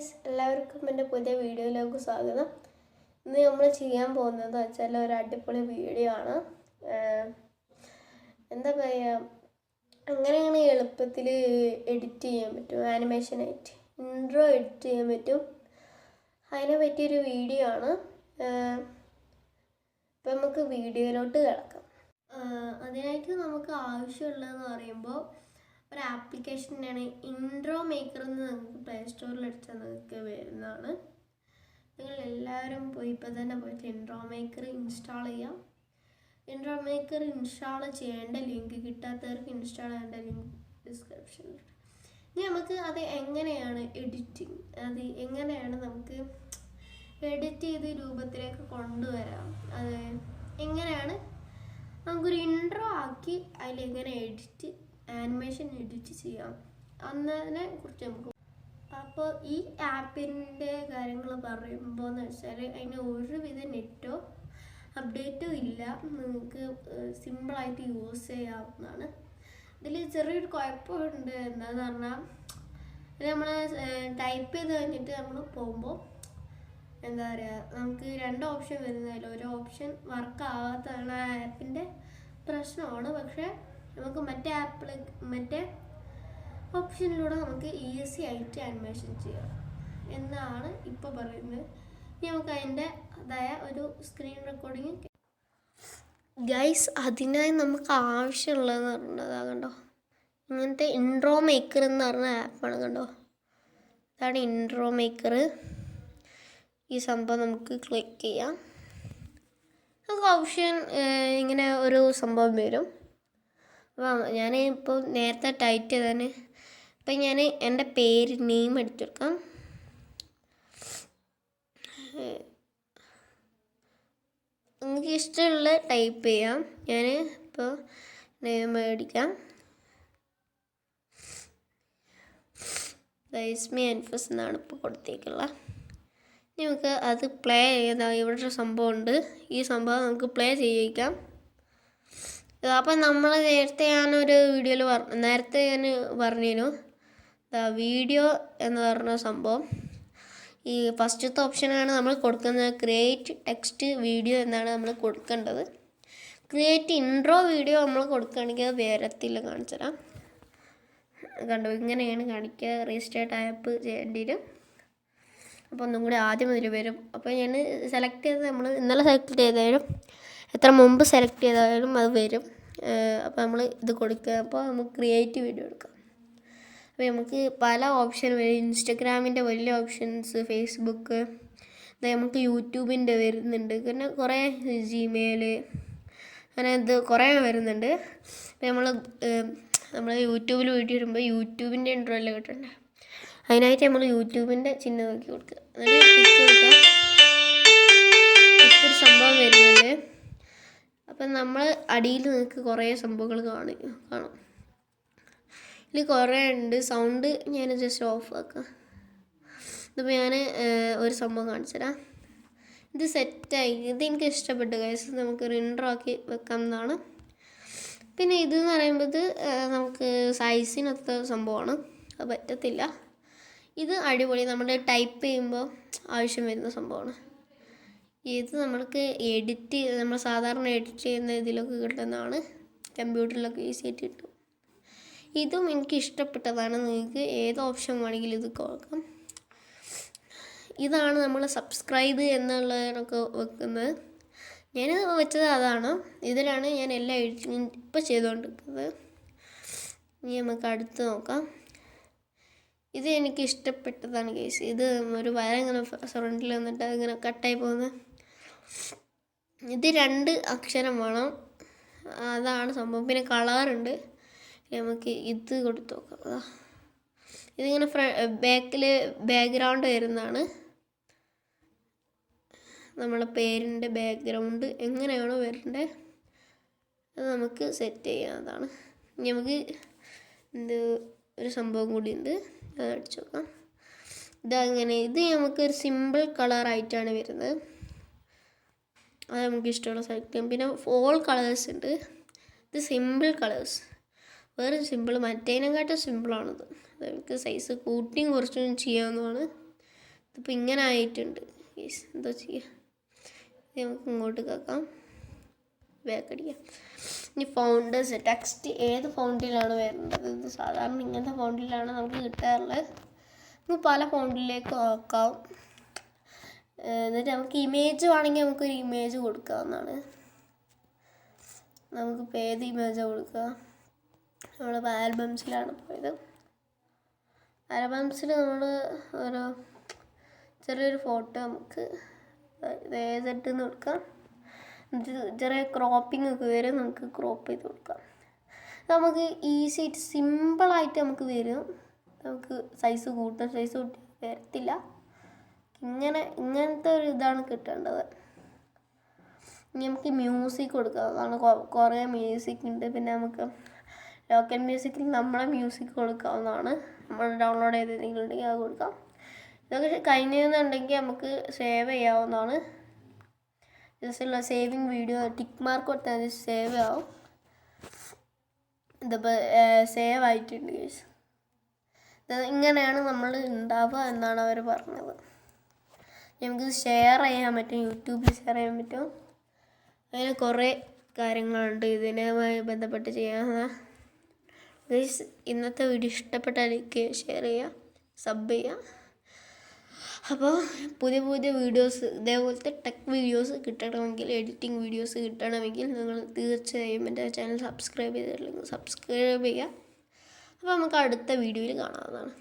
Guys എല്ലാവർക്കും എന്റെ പുതിയ വീഡിയോയിലേക്ക് സ്വാഗതം. ഇന്ന് നമ്മൾ ചെയ്യാൻ പോകുന്നത് വെച്ചാൽ ഒരു അടിപൊളി വീഡിയോ ആണ്. എന്താ പറയുക അങ്ങനെയാണ് എളുപ്പത്തിൽ എഡിറ്റ് ചെയ്യാൻ പറ്റും ആനിമേഷനായിട്ട് ഇൻട്രോ എഡിറ്റ് ചെയ്യാൻ പറ്റും. അതിനെ പറ്റിയൊരു വീഡിയോ ആണ്. ഇപ്പം നമുക്ക് വീഡിയോയിലോട്ട് കിടക്കാം. അതിനായിട്ട് നമുക്ക് ആവശ്യമുള്ളതെന്ന് പറയുമ്പോൾ ഒരു ആപ്ലിക്കേഷനാണ് ഇൻട്രോ മേക്കർ എന്ന് നിങ്ങൾക്ക് പ്ലേ സ്റ്റോറിൽ അടിച്ചാൽ നിങ്ങൾക്ക് വരുന്നതാണ്. നിങ്ങൾ എല്ലാവരും പോയി ഇപ്പോൾ തന്നെ പോയിട്ട് ഇൻട്രോ മേക്കർ ഇൻസ്റ്റാൾ ചെയ്യാം. ഇൻട്രോ മേക്കർ ഇൻസ്റ്റാൾ ചെയ്യേണ്ട ലിങ്ക് കിട്ടാത്തവർക്ക് ഇൻസ്റ്റാൾ ചെയ്യേണ്ട ലിങ്ക് ഡിസ്ക്രിപ്ഷനിൽ ഇനി നമുക്ക് അത് എങ്ങനെയാണ് എഡിറ്റിങ് അത് എങ്ങനെയാണ് നമുക്ക് എഡിറ്റ് ചെയ്ത് രൂപത്തിലേക്ക് കൊണ്ടുവരാം? അത് എങ്ങനെയാണ്? നമുക്കൊരു ഇൻട്രോ ആക്കി അതിലെങ്ങനെ എഡിറ്റ് ആനിമേഷൻ എഡിറ്റ് ചെയ്യാം. അന്നതിനെ കുറിച്ച് നമുക്ക് അപ്പോൾ ഈ ആപ്പിന്റെ കാര്യങ്ങൾ പറയുമ്പോൾ എന്ന് വെച്ചാൽ അതിന് ഒരുവിധ നെറ്റോ അപ്ഡേറ്റോ ഇല്ല. നിങ്ങൾക്ക് സിമ്പിളായിട്ട് യൂസ് ചെയ്യാവുന്നതാണ്. ഇതിൽ ചെറിയൊരു കുഴപ്പമുണ്ട് എന്താന്ന് പറഞ്ഞാൽ നമ്മൾ ടൈപ്പ് ചെയ്ത് കഴിഞ്ഞിട്ട് നമ്മൾ പോകുമ്പോൾ എന്താ പറയുക നമുക്ക് രണ്ട് ഓപ്ഷൻ വരുന്നതിൽ ഒരു ഓപ്ഷൻ വർക്ക് ആവാത്തതാണ് ആപ്പിന്റെ പ്രശ്നമാണ്. പക്ഷേ നമുക്ക് മറ്റേ ആപ്പിൾ മറ്റേ ഓപ്ഷനിലൂടെ നമുക്ക് ഈസി ആയിട്ട് ആനിമേഷൻ ചെയ്യാം. എന്നാണ് ഇപ്പോൾ പറയുന്നത്. ഇനി നമുക്ക് അതിന്റെ അതായ ഒരു സ്ക്രീൻ റെക്കോർഡിങ് ഗൈസ് അതിനായി നമുക്ക് ആവശ്യമുള്ളതെന്ന് പറഞ്ഞത് കണ്ടോ? ഇങ്ങനത്തെ ഇൻട്രോ മേക്കർ എന്ന് പറഞ്ഞ ആപ്പാണ് കണ്ടോ? ഇതാണ് ഇൻട്രോ മേക്കർ ഈ സംഭവം നമുക്ക് ക്ലിക്ക് ചെയ്യാം. നമുക്ക് ഓപ്ഷൻ ഇങ്ങനെ ഒരു സംഭവം വരും. അപ്പോൾ ഞാൻ ഇപ്പോൾ നേരത്തെ ടൈറ്റ് ചെയ്തതാണ്. അപ്പം ഞാൻ എന്റെ പേര് നെയിം എടുത്തെടുക്കാം നിങ്ങൾക്ക് ഇഷ്ടമുള്ള ടൈപ്പ് ചെയ്യാം. ഞാൻ ഇപ്പോൾ നെയിം മേടിക്കാം. ദൈസ്മി അൻഫസ് എന്നാണ് ഇപ്പോൾ കൊടുത്തേക്കുള്ളത് നമുക്ക് അത് പ്ലേ ചെയ്യുന്ന ഇവിടെ ഒരു സംഭവം ഉണ്ട്. ഈ സംഭവം നമുക്ക് പ്ലേ ചെയ്യിക്കാം. അപ്പം നമ്മൾ നേരത്തെ ഞാനൊരു വീഡിയോയിൽ പറ നേരത്തെ ഞാൻ പറഞ്ഞിരുന്നു. വീഡിയോ എന്ന് പറഞ്ഞ സംഭവം. ഈ ഫസ്റ്റത്തെ ഓപ്ഷനാണ് നമ്മൾ കൊടുക്കുന്നത് ക്രിയേറ്റ് ടെക്സ്റ്റ് വീഡിയോ എന്നാണ് നമ്മൾ കൊടുക്കേണ്ടത്. ക്രിയേറ്റ് ഇൻട്രോ വീഡിയോ നമ്മൾ കൊടുക്കുകയാണെങ്കിൽ അത് വേരത്തിൽ കാണിച്ചു തരാം. കണ്ടോ? ഇങ്ങനെയാണ് കാണിക്കുക റീസ്റ്റാർട്ട് ആപ്പ് വരും അപ്പോൾ ഒന്നും കൂടി ആദ്യം ഇതിൽ വരും. അപ്പോൾ ഞാൻ സെലക്ട് ചെയ്ത് നമ്മൾ ഇന്നലെ സെലക്ട് ചെയ്താലും എത്ര മുമ്പ് സെലക്ട് ചെയ്താലും അത് വരും. അപ്പോൾ നമ്മൾ ഇത് കൊടുക്കുക. അപ്പോൾ നമുക്ക് ക്രിയേറ്റ് വീഡിയോ എടുക്കാം. അപ്പോൾ നമുക്ക് പല ഓപ്ഷൻ വരും. ഇൻസ്റ്റഗ്രാമിന്റെ വലിയ ഓപ്ഷൻസ് ഫേസ്ബുക്ക് നമുക്ക് യൂട്യൂബിന്റെ വരുന്നുണ്ട്. പിന്നെ കുറേ ജിമെയിൽ അങ്ങനെ ഇത് കുറേ വരുന്നുണ്ട്. നമ്മൾ നമ്മൾ യൂട്യൂബിൽ വീഡിയോ വരുമ്പോൾ യൂട്യൂബിന്റെ ഇൻട്രോ എല്ലാം കിട്ടണ്ടേ അതിനായിട്ട് നമ്മൾ യൂട്യൂബിന്റെ ചിഹ്നം നോക്കി കൊടുക്കുക. എന്നിട്ട് കൊടുക്കുക സംഭവം വരുന്നുണ്ട്. അപ്പം നമ്മൾ അടിയിൽ നിങ്ങൾക്ക് കുറേ സംഭവങ്ങൾ കാണി കാണാം. ഇതിൽ കുറേ ഉണ്ട്. സൗണ്ട് ഞാൻ ജസ്റ്റ് ഓഫ് ആക്കാം. ഇതിപ്പോൾ ഞാൻ ഒരു സംഭവം കാണിച്ചു തരാം. ഇത് സെറ്റായി ഇത് എനിക്ക് ഇഷ്ടപ്പെട്ടു കൈസ് നമുക്ക് ഇൻട്രോ ആക്കി വെക്കാവുന്നതാണ് പിന്നെ ഇത് എന്ന് പറയുമ്പോൾ നമുക്ക് സൈസിനൊത്ത സംഭവമാണ്. അത് പറ്റത്തില്ല. ഇത് അടിപൊളി. നമ്മൾ ടൈപ്പ് ചെയ്യുമ്പോൾ ആവശ്യം വരുന്ന സംഭവമാണ്. ഇത് നമ്മൾക്ക് എഡിറ്റ് നമ്മൾ സാധാരണ എഡിറ്റ് ചെയ്യുന്ന ഇതിലൊക്കെ കിട്ടുന്നതാണ്. കമ്പ്യൂട്ടറിലൊക്കെ ഈസി ആയിട്ട് കിട്ടും. ഇതും എനിക്ക് ഇഷ്ടപ്പെട്ടതാണ്. നിങ്ങൾക്ക് ഏത് ഓപ്ഷൻ വേണമെങ്കിലും ഇത് കൊടുക്കാം. ഇതാണ് നമ്മൾ സബ്സ്ക്രൈബ് എന്നുള്ളതൊക്കെ വെക്കുന്നത്. ഞാൻ വെച്ചത് അതാണ്. ഇതിലാണ് ഞാൻ എല്ലാ എഡിറ്റിങ്ങും ഇപ്പോൾ ചെയ്തുകൊണ്ടിരിക്കുന്നത്. ഇനി നമുക്ക് അടുത്ത് നോക്കാം. ഇത് എനിക്ക് ഇഷ്ടപ്പെട്ടതാണ് കേസ് ഇത് ഒരു വര ഇങ്ങനെ ഫ്രണ്ടിൽ വന്നിട്ട് ഇങ്ങനെ കട്ടായി പോകുന്നത്. ഇത് രണ്ട് അക്ഷരം വേണം. അതാണ് സംഭവം. പിന്നെ കളറുണ്ട് നമുക്ക് ഇത് കൊടുത്തു നോക്കാം. അതാ ഇതിങ്ങനെ ഫ്ര ബാക്കിൽ ബാക്ക്ഗ്രൗണ്ട് വരുന്നതാണ്. നമ്മളെ പേരിന്റെ ബാക്ക്ഗ്രൗണ്ട് എങ്ങനെയാണോ വരേണ്ടത് അത് നമുക്ക് സെറ്റ് ചെയ്യാവുന്നതാണ് നമുക്ക് എന്ത് ഒരു സംഭവം കൂടി ഉണ്ട്. അത് അടിച്ചു നോക്കാം. ഇതങ്ങനെ ഇത് നമുക്ക് ഒരു സിമ്പിൾ കളറായിട്ടാണ് വരുന്നത്. അത് നമുക്ക് ഇഷ്ടമുള്ള സെലക്ട് ചെയ്യാം പിന്നെ ഓൾ കളേഴ്സ് ഉണ്ട്. ഇത് സിമ്പിൾ കളേഴ്സ് വേറെ സിമ്പിൾ മറ്റേതിനെക്കാട്ടും സിമ്പിളാണിത് നമുക്ക് സൈസ് കൂട്ടിയും കുറച്ചും ചെയ്യാവുന്നതാണ്. ഇതിപ്പോൾ ഇങ്ങനെ ആയിട്ടുണ്ട്. യെസ് എന്തോ ചെയ്യുക ഇത് നമുക്ക് ഇങ്ങോട്ട് കേൾക്കാം ബാക്ക് അടിക്കാം. ഇനി ഫൗണ്ടേഴ്സ് ടെക്സ്റ്റ് ഏത് ഫൗണ്ടിലാണ് വരുന്നത്? ഇത് സാധാരണ ഇങ്ങനത്തെ ഫൗണ്ടിലാണ് നമുക്ക് കിട്ടാറുള്ളത്. നമുക്ക് പല ഫൗണ്ടിലേക്ക് ഏഹ് എന്നിട്ട് നമുക്ക് ഇമേജ് വേണമെങ്കിൽ നമുക്കൊരു ഇമേജ് കൊടുക്കാവുന്നതാണ്. നമുക്കിപ്പോൾ ഏത് ഇമേജാണ് കൊടുക്കുക? നമ്മളിപ്പോൾ ആൽബംസിലാണ് പോയത്. ആൽബംസിൽ നമ്മൾ ഒരു ചെറിയൊരു ഫോട്ടോ നമുക്ക് ഏതിട്ട് കൊടുക്കാം. ചെറിയ ക്രോപ്പിംഗ് ഒക്കെ വരും നമുക്ക് ക്രോപ്പ് ചെയ്ത് കൊടുക്കാം. നമുക്ക് ഈസി ആയിട്ട് സിമ്പിളായിട്ട് നമുക്ക് വരും. നമുക്ക് സൈസ് കൂട്ടാൻ സൈസ് കൂട്ടി വരത്തില്ല. ഇങ്ങനെ ഇങ്ങനത്തെ ഒരു ഇതാണ് കിട്ടേണ്ടത്. ഇനി നമുക്ക് മ്യൂസിക് കൊടുക്കാം. അതാണ് കുറേ മ്യൂസിക് ഉണ്ട് പിന്നെ നമുക്ക് ലോക്കൽ മ്യൂസിക്കിൽ നമ്മളെ മ്യൂസിക് കൊടുക്കാവുന്നതാണ്. നമ്മൾ ഡൗൺലോഡ് ചെയ്തെന്തെങ്കിലും ഉണ്ടെങ്കിൽ അത് കൊടുക്കാം. ഇതൊക്കെ കഴിഞ്ഞെന്നുണ്ടെങ്കിൽ നമുക്ക് സേവ് ചെയ്യാവുന്നതാണ്. Just saving video tick mark കൊടുത്താൽ സേവ് ആവും. ഇതിപ്പോൾ സേവ് ആയിട്ടുണ്ട് ഇങ്ങനെയാണ് നമ്മൾ ഉണ്ടാവുക എന്നാണ് അവർ പറഞ്ഞത്. നമുക്ക് ഷെയർ ചെയ്യാൻ പറ്റും യൂട്യൂബിൽ ഷെയർ ചെയ്യാൻ പറ്റും. അങ്ങനെ കുറേ കാര്യങ്ങളുണ്ട് ഇതിനുമായി ബന്ധപ്പെട്ട് ചെയ്യാവുന്ന. ഗൈസ് ഇന്നത്തെ വീഡിയോ ഇഷ്ടപ്പെട്ട ലൈക്ക് ഷെയർ ചെയ്യുക സബ് ചെയ്യുക അപ്പോൾ പുതിയ പുതിയ വീഡിയോസ് ഇതേപോലത്തെ ടെക് വീഡിയോസ് കിട്ടണമെങ്കിൽ എഡിറ്റിംഗ് വീഡിയോസ് കിട്ടണമെങ്കിൽ നിങ്ങൾ തീർച്ചയായും എന്റെ ചാനൽ സബ്സ്ക്രൈബ് ചെയ്തിട്ടില്ലെങ്കിൽ സബ്സ്ക്രൈബ് ചെയ്യുക അപ്പോൾ നമുക്ക് അടുത്ത വീഡിയോയിൽ കാണാവുന്നതാണ്.